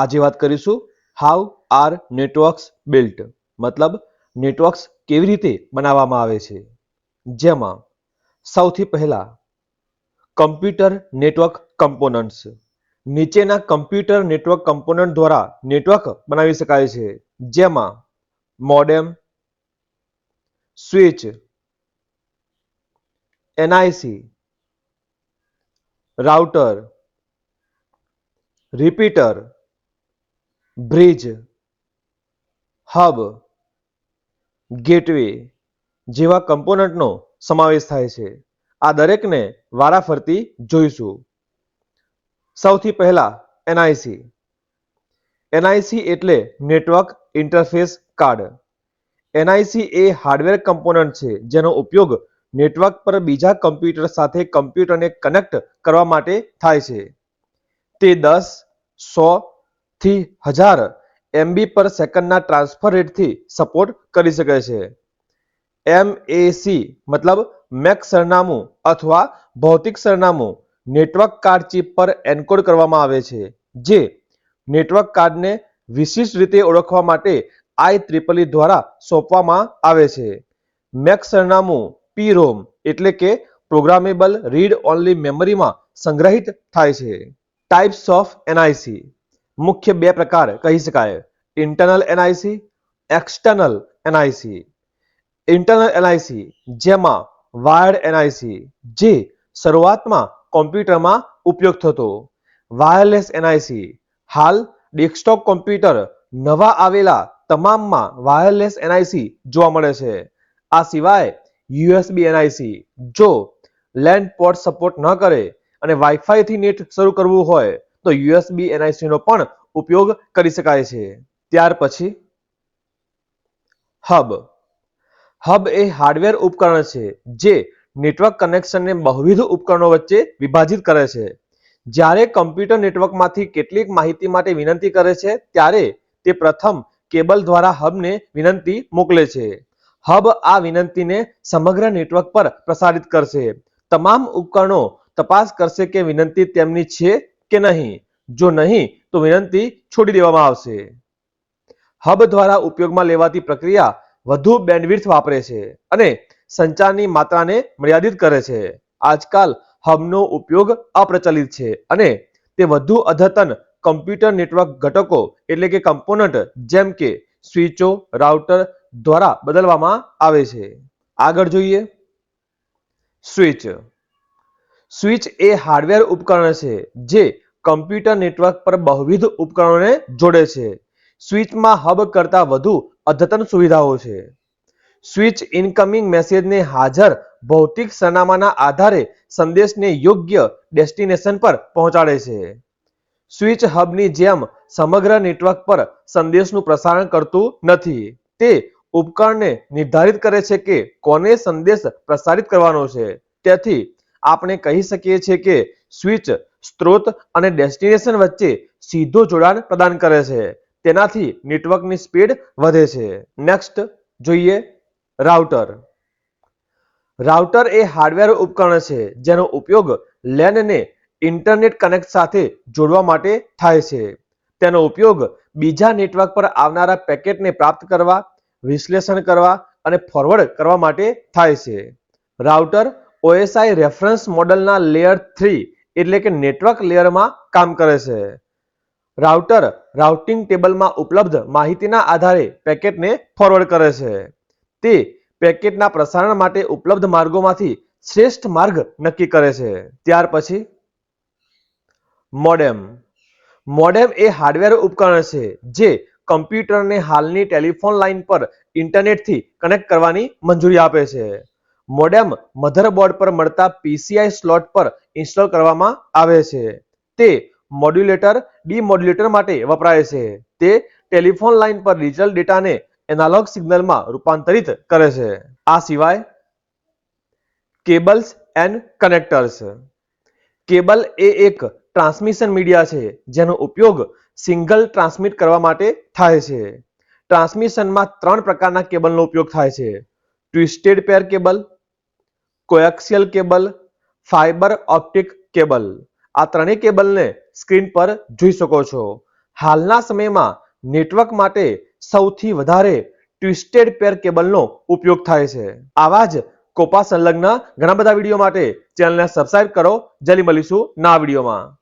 આજે વાત કરીશું હાઉ આર નેટવર્ક્સ બિલ્ટ મતલબ નેટવર્ક્સ કેવી રીતે બનાવવામાં આવે છે. જેમાં સૌથી પહેલા કમ્પ્યુટર નેટવર્ક કમ્પોનન્ટ્સ નીચેના કમ્પ્યુટર નેટવર્ક કમ્પોનન્ટ દ્વારા નેટવર્ક બનાવી શકાય છે. જેમાં modem switch NIC router repeater bridge, hub, gateway જેવા કમ્પોનન્ટનો સમાવેશ થાય છે. આ દરેકને વારાફરતી જોઈશું. સૌથી પહેલા એનઆઈસી એનઆઈસી એટલે નેટવર્ક ઇન્ટરફેસ કાર્ડ. એનઆઈસી એ હાર્ડવેર કમ્પોનન્ટ છે, જેનો ઉપયોગ નેટવર્ક પર બીજા કમ્પ્યુટર સાથે કમ્પ્યુટરને કનેક્ટ કરવા માટે થાય છે. તે દસ, સો થી હજાર એમબી પર સેકન્ડના ટ્રાન્સફર રેટથી સપોર્ટ કરી શકે છે. એમએસી મતલબ મેક સરનામું અથવા ભૌતિક સરનામું નેટવર્ક કાર્ડ ચિપ પર એન્કોડ કરવામાં આવે છે, જે નેટવર્ક કાર્ડને વિશિષ્ટ રીતે ઓળખવા માટે આઈ ત્રિપલી દ્વારા સોંપવામાં આવે છે. મેક સરનામું પીરોમ એટલે કે પ્રોગ્રામેબલ રીડ ઓનલી મેમરીમાં સંગ્રહિત થાય છે. ટાઈપ્સ ઓફ એનઆઈસી મુખ્ય બે પ્રકાર કહી શકાય. Internal NIC external NIC internal NIC જેમાં વાયર્ડ એનઆઈસી જે શરૂઆતમાં કોમ્પ્યુટરમાં ઉપયોગ થતો. વાયરલેસ એનઆઈસી હાલ ડેસ્કટોપ કોમ્પ્યુટર નવા આવેલા તમામમાં વાયરલેસ એનઆઈસી જોવા મળે છે. આ સિવાય યુએસબી એનઆઈસી જો લેન્ડ પોર્ટ સપોર્ટ ન કરે અને વાઈફાઈથી નેટ શરૂ કરવું હોય તો યુએસબી એનઆઈસી નો પણ ઉપયોગ કરી શકાય છે. ત્યાર પછી હબ હબ એ હાર્ડવેર ઉપકરણ છે, જે નેટવર્ક કનેક્શનને બહુવિધ ઉપકરણો વચ્ચે વિભાજિત કરે છે. જ્યારે કમ્પ્યુટર નેટવર્કમાંથી કેટલીક માહિતી માટે વિનંતી કરે છે, ત્યારે તે પ્રથમ કેબલ દ્વારા હબને વિનંતી મોકલે છે. હબ આ વિનંતીને સમગ્ર નેટવર્ક પર પ્રસારિત કરશે. તમામ ઉપકરણો તપાસ કરશે કે વિનંતી તેમની છે કે નહીં? જો નહીં, તો વિનંતી છોડી દેવામાં આવશે. હબ દ્વારા ઉપયોગમાં લેવાતી પ્રક્રિયા વધુ બેન્ડવિડ્થ વાપરે છે અને સંચારની માત્રાને મર્યાદિત કરે છે. આજકાલ હબનો ઉપયોગ અપ્રચલિત છે અને તે વધુ અદ્યતન કમ્પ્યુટર નેટવર્ક ઘટકો એટલે કે કમ્પોનન્ટ જેમ કે સ્વિચો, રાઉટર દ્વારા બદલવામાં આવે છે. આગળ જોઈએ. સ્વિચ સ્વિચ એ હાર્ડવેર ઉપકરણ છે, જે કમ્પ્યુટર નેટવર્ક પર બહુવિધ ઉપકરણોને જોડે છે. સ્વિચમાં હબ કરતા વધુ અદ્યતન સુવિધાઓ છે. સ્વિચ ઇનકમિંગ મેસેજને હાજર ભૌતિક સરનામાના આધારે સંદેશને યોગ્ય ડેસ્ટિનેશન પર પહોંચાડે છે. સ્વિચ હબની જેમ સમગ્ર નેટવર્ક પર સંદેશનું પ્રસારણ કરતું નથી. તે ઉપકરણને નિર્ધારિત કરે છે કે કોને સંદેશ પ્રસારિત કરવાનો છે. તેથી આપણે કહી શકીએ છીએ કે સ્વિચ, સ્ત્રોત અને ડેસ્ટિનેશન વચ્ચે સીધો જોડાણ પ્રદાન કરે છે. તેનાથી નેટવર્કની સ્પીડ વધે છે. નેક્સ્ટ જોઈએ રાઉટર. રાઉટર એ હાર્ડવેર ઉપકરણ છે, જેનો ઉપયોગ લેનને ઇન્ટરનેટ કનેક્ટ સાથે જોડવા માટે થાય છે. તેનો ઉપયોગ બીજા નેટવર્ક પર આવનારા પેકેટને પ્રાપ્ત કરવા, વિશ્લેષણ કરવા અને ફોરવર્ડ કરવા માટે થાય છે. રાઉટર ઓએસઆઈ રેફરન્સ મોડલના લેયર થ્રી એટલે કે નેટવર્ક લેયરમાં કામ કરે છે. રાઉટર રાઉટિંગ ટેબલમાં ઉપલબ્ધ માહિતીના આધારે પેકેટને ફોરવર્ડ કરે છે. તે પેકેટના પ્રસારણ માટે ઉપલબ્ધ માર્ગોમાંથી શ્રેષ્ઠ માર્ગ નક્કી કરે છે. ત્યાર પછી મોડેમ. મોડેમ એ હાર્ડવેર ઉપકરણ છે જે કમ્પ્યુટરને હાલની ટેલિફોન લાઇન પર ઇન્ટરનેટથી કનેક્ટ કરવાની મંજૂરી આપે છે. મોડેમ મધરબોર્ડ પર મળતા પીસીઆઈ સ્લોટ પર ઇન્સ્ટોલ કરવામાં આવે છે. તે મોડ્યુલેટર ડીમોડ્યુલેટર માટે વપરાય છે. તે ટેલિફોન લાઇન પર ડિજિટલ ડેટાને એનાલોગ સિગ્નલમાં રૂપાંતરિત કરે છે. આ સિવાય કેબલ્સ એન્ડ કનેક્ટર્સ. કેબલ એ એક ટ્રાન્સમિશન મીડિયા છે, જેનો ઉપયોગ સિંગલ ટ્રાન્સમિટ કરવા માટે થાય છે. ટ્રાન્સમિશનમાં ત્રણ પ્રકારના કેબલનો ઉપયોગ થાય છે. Twisted pair cable coaxial cable, fibre optic cable. આ ત્રણેય કેબલને સ્ક્રીન પર જોઈ શકો છો. હાલના સમયમાં નેટવર્ક માટે સૌથી વધારે ટ્વિસ્ટેડ પેર કેબલનો ઉપયોગ થાય છે. આવા જ કોપા સંલગ્ન ઘણા બધા વીડિયો માટે ચેનલને સબસ્ક્રાઇબ કરો. જલ્દી મળીશું ના વિડીયોમાં.